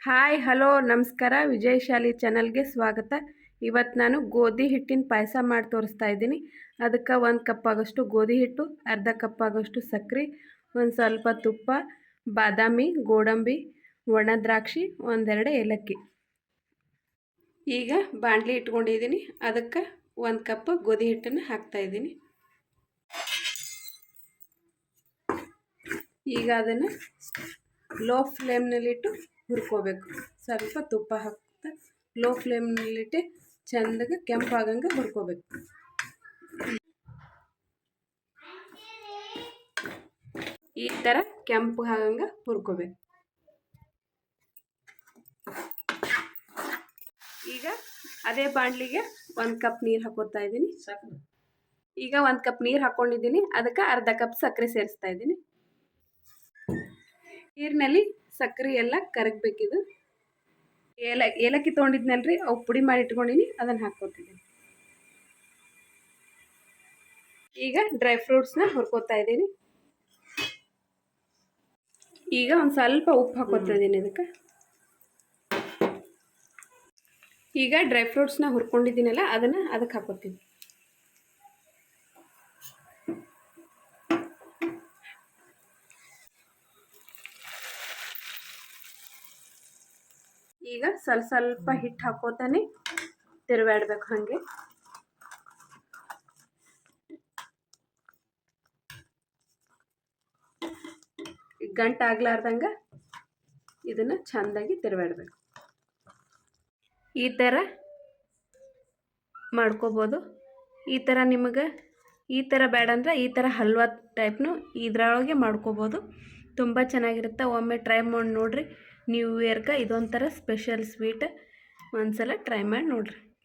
Hi, hello, ನಮಸ್ಕಾರ. ವಿಜಯಶಾಲಿ ಚಾನಲ್ಗೆ ಸ್ವಾಗತ. ಇವತ್ತು ನಾನು ಗೋಧಿ ಹಿಟ್ಟಿನ ಪಾಯಸ ಮಾಡಿ ತೋರಿಸ್ತಾ ಇದ್ದೀನಿ. ಅದಕ್ಕೆ ಒಂದು ಕಪ್ ಆಗೋಷ್ಟು ಗೋಧಿ ಹಿಟ್ಟು, ಅರ್ಧ ಕಪ್ ಆಗೋಷ್ಟು ಸಕ್ಕರೆ ಒಂದು ಸ್ವಲ್ಪ ತುಪ್ಪ, ಬಾದಾಮಿ, ಗೋಡಂಬಿ, ಒಣ ದ್ರಾಕ್ಷಿ, ಒಂದೆರಡು ಏಲಕ್ಕಿ. ಈಗ ಬಾಣಲಿ ಇಟ್ಕೊಂಡಿದ್ದೀನಿ. ಅದಕ್ಕೆ ಒಂದು ಕಪ್ ಗೋಧಿ ಹಿಟ್ಟನ್ನು ಹಾಕ್ತಾ ಇದ್ದೀನಿ. ಈಗ ಅದನ್ನು ಲೋ ಫ್ಲೇಮ್ನಲ್ಲಿಟ್ಟು ಹುರ್ಕೋಬೇಕು. ಸ್ವಲ್ಪ ತುಪ್ಪ ಹಾಕ್ತಾ ಲೋ ಫ್ಲೇಮ್ನಲ್ಲಿಟ್ಟು ಚೆಂದಾಗಿ ಕೆಂಪಾಗಂಗೆ ಹುರ್ಕೋಬೇಕು. ಈ ಥರ ಕೆಂಪು ಆಗಂಗೆ ಹುರ್ಕೋಬೇಕು. ಈಗ ಅದೇ ಬಾಣಲಿಗೆ ಒಂದು ಕಪ್ ನೀರು ಹಾಕೋತಾ ಇದ್ದೀನಿ. ಈಗ ಒಂದು ಕಪ್ ನೀರು ಹಾಕ್ಕೊಂಡಿದ್ದೀನಿ ಅದಕ್ಕೆ ಅರ್ಧ ಕಪ್ ಸಕ್ಕರೆ ಸೇರಿಸ್ತಾ ಇದ್ದೀನಿ. ನೀರಿನಲ್ಲಿ ಸಕ್ಕರೆ ಎಲ್ಲ ಕರಗಬೇಕಿದು ಏಲ, ಏಲಕ್ಕಿ ತೊಗೊಂಡಿದ್ನಲ್ರಿ, ಅವು ಪುಡಿ ಮಾಡಿ ಇಟ್ಕೊಂಡಿನಿ, ಅದನ್ನು ಹಾಕ್ಕೊತಿದ್ದೀನಿ ಈಗ ಡ್ರೈ ಫ್ರೂಟ್ಸ್ನ ಹುರ್ಕೋತಾ ಇದ್ದೀನಿ. ಈಗ ಒಂದು ಸ್ವಲ್ಪ ಉಪ್ಪು ಹಾಕೋತಾ ಇದ್ದೀನಿ ಇದಕ್ಕೆ. ಈಗ ಡ್ರೈ ಫ್ರೂಟ್ಸ್ನ ಹುರ್ಕೊಂಡಿದ್ದೀನಲ್ಲ, ಅದನ್ನು ಅದಕ್ಕೆ ಹಾಕೋತೀನಿ ಈಗ ಸ್ವಲ್ಪ ಸ್ವಲ್ಪ ಹಿಟ್ಟು ಹಾಕೋತಾನೆ ತಿರುವಾಡ್ಬೇಕು ಹಾಗೆ. ಗಂಟು ಆಗ್ಲಾರ್ದಂಗ ಇದನ್ನು ಚೆಂದಾಗಿ ತಿರುವಾಡ್ಬೇಕು ಈ ಥರ ಮಾಡ್ಕೋಬೋದು. ಈ ಥರ ನಿಮಗೆ ಈ ಥರ ಬೇಡ ಅಂದ್ರೆ ಈ ಥರ ಹಲ್ವಾ ಟೈಪ್ನು ಇದರೊಳಗೆ ಮಾಡ್ಕೋಬೋದು. ತುಂಬ ಚೆನ್ನಾಗಿರುತ್ತೆ. ಒಮ್ಮೆ ಟ್ರೈ ಮಾಡಿ ನೋಡಿರಿ. ನ್ಯೂ ಇಯರ್ಗೆ ಇದೊಂಥರ ಸ್ಪೆಷಲ್ ಸ್ವೀಟ್ ಒಂದ್ಸಲ ಟ್ರೈ ಮಾಡಿ ನೋಡಿರಿ.